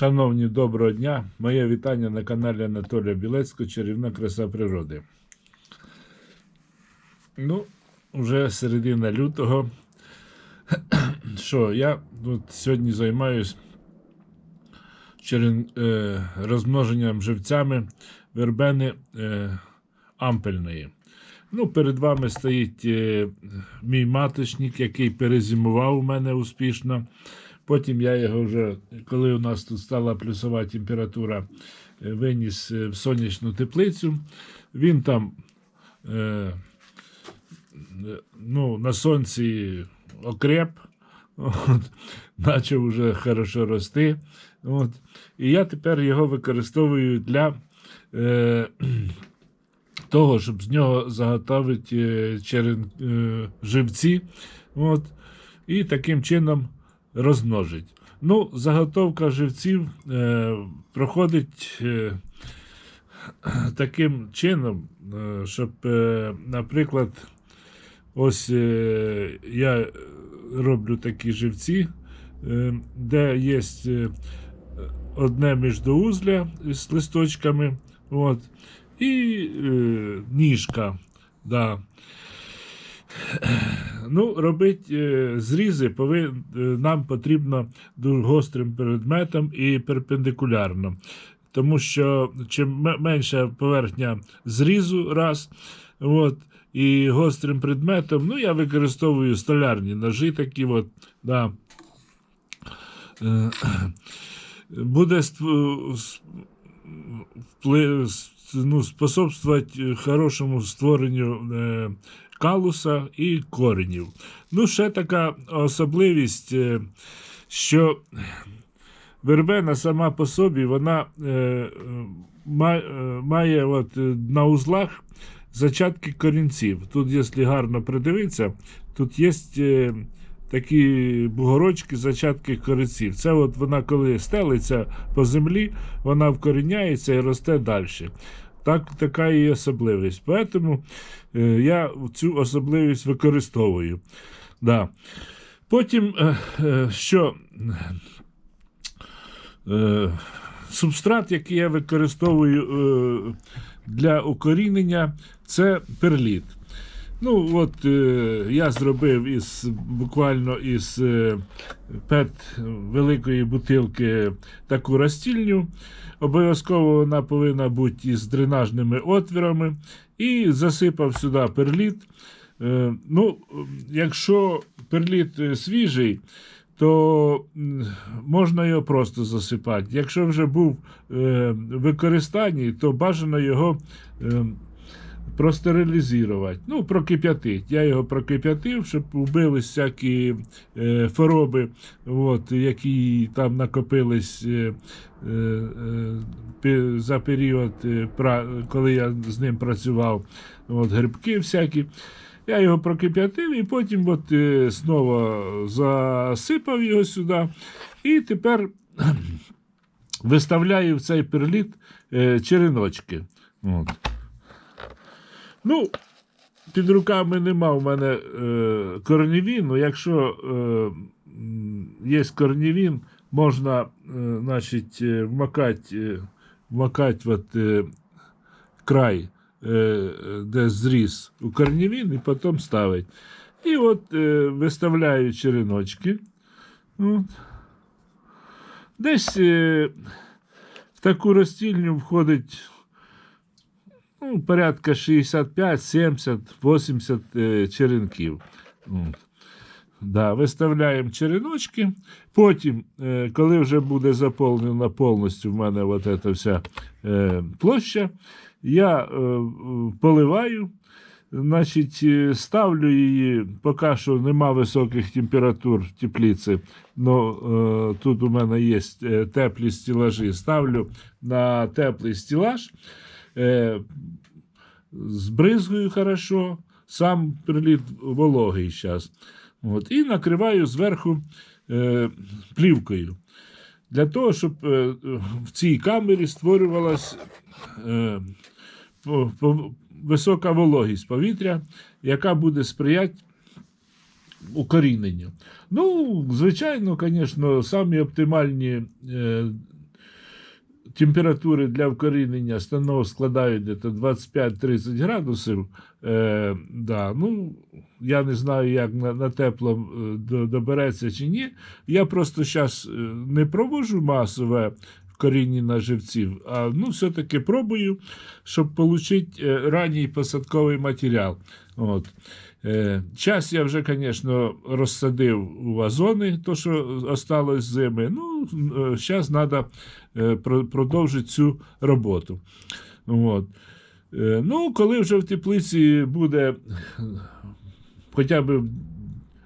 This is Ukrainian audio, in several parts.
Шановні, доброго дня! Моє вітання на каналі Анатолія Білецького Чарівна краса природи. Ну, вже середина лютого. Що, я тут сьогодні займаюсь черен... е, розмноженням живцями вербени е, ампельної. Ну, перед вами стоїть е, мій маточник, який перезимував у мене успішно. Потім я його вже, коли у нас тут стала плюсова температура, е, виніс е, в сонячну теплицю. Він там е, ну, на сонці окреп, от, почав вже хорошо рости. От. І я тепер його використовую для е, того, щоб з нього заготовити е, черен, е, живці. От, і таким чином розмножить. Ну, заготовка живців е, проходить е, таким чином, е, щоб, е, наприклад, ось е, я роблю такі живці, е, де є е, одне міждоузля з листочками, от, і е, ніжка. Да. Ну, робити е, зрізи повин, е, нам потрібно дуже гострим предметом і перпендикулярно. Тому що чим менша поверхня зрізу, раз, от, і гострим предметом, ну, я використовую столярні ножі такі, от, да. Е, буде ну, способствувати хорошому створенню е, калуса і коренів. Ну, ще така особливість, е, що вербена сама по собі вона е, е, ма- має от, на узлах зачатки корінців. Тут, якщо гарно придивитися, тут є такі бугорочки, зачатки корінців. Це от вона, коли стелиться по землі, вона вкоріняється і росте далі. Так, така і особливість. Тому е, я цю особливість використовую. Да. Потім, е, е, що субстрат, який я використовую для укорінення, це перліт. Ну, от е, я зробив із буквально із е, пет великої бутилки таку розстільню. Обов'язково вона повинна бути із дренажними отвірами. І засипав сюди перліт. Е, ну, якщо перліт е, свіжий, то можна його просто засипати. Якщо вже був е, в використанні, то бажано його е, простерилізувати. Ну, прокип'ятити. Я його прокип'ятив, щоб вбились всякі е, хвороби, от, які там накопились е, е, е, за період, е, пра- коли я з ним працював. От, грибки всякі. Я його прокип'ятив і потім от, е, знову засипав його сюди. І тепер виставляю в цей перліт е, череночки. От. Ну, під руками нема в мене е, корнівін, але якщо е, є корнівін, можна е, значить, е, вмакати, е, вмакати от, е, край, е, де зріз у корнівін, і потім ставити. І от е, виставляю череночки. От. Десь е, в таку розстільню входить ну, порядка 65, 70, 80 е, черенків. Да, виставляємо череночки. Потім, е, коли вже буде заповнена повністю в мене от ця вся е, площа, я е, поливаю. Значить, е, ставлю її, поки що нема високих температур в теплиці, но е, тут у мене є е, теплі стілажі. Ставлю на теплий стілаж, е, збризгую хорошо, сам приліт вологий зараз. От, і накриваю зверху е, плівкою. Для того, щоб е, в цій камері створювалась е, по- по- висока вологість повітря, яка буде сприяти укоріненню. Ну, звичайно, звісно, самі оптимальні е, температури для вкорінення станов складають десь 25-30 градусів. Е, да, ну, я не знаю, як на, на тепло е, добереться чи ні. Я просто зараз не проводжу масове вкорінення живців, а ну, все-таки пробую, щоб отримати ранній посадковий матеріал. От. Е, час я вже, звісно, розсадив у вазони, то, що осталось зими. Ну, зараз треба продовжити цю роботу. От. Е, ну, коли вже в теплиці буде хоча б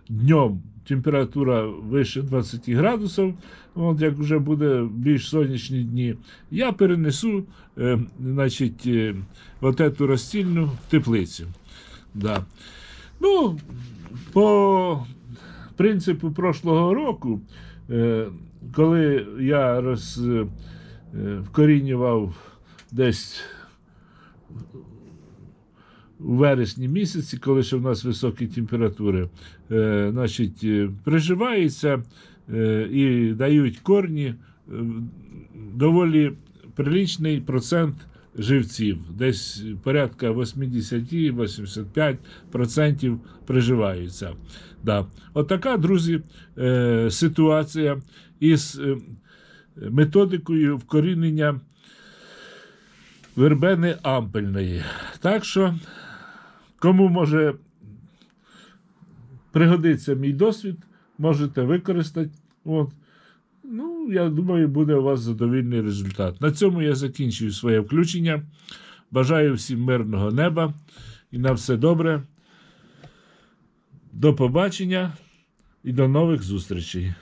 днем температура вище 20 градусів, от як вже буде більш сонячні дні, я перенесу е, значить, е, от эту розстільну в теплицю. Да. Ну, по принципу прошлого року, е, коли я роз, е, вкорінював десь у вересні місяці, коли ще в нас високі температури, е, значить, приживаються е, і дають корні доволі приличний процент живців, десь порядка 80-85% приживаються. Да. От така, друзі, е, ситуація із е, методикою вкорінення вербени ампельної. Так що, кому може пригодиться мій досвід, можете використати. От. Ну, я думаю, буде у вас задовільний результат. На цьому я закінчую своє включення. Бажаю всім мирного неба і на все добре. До побачення і до нових зустрічей.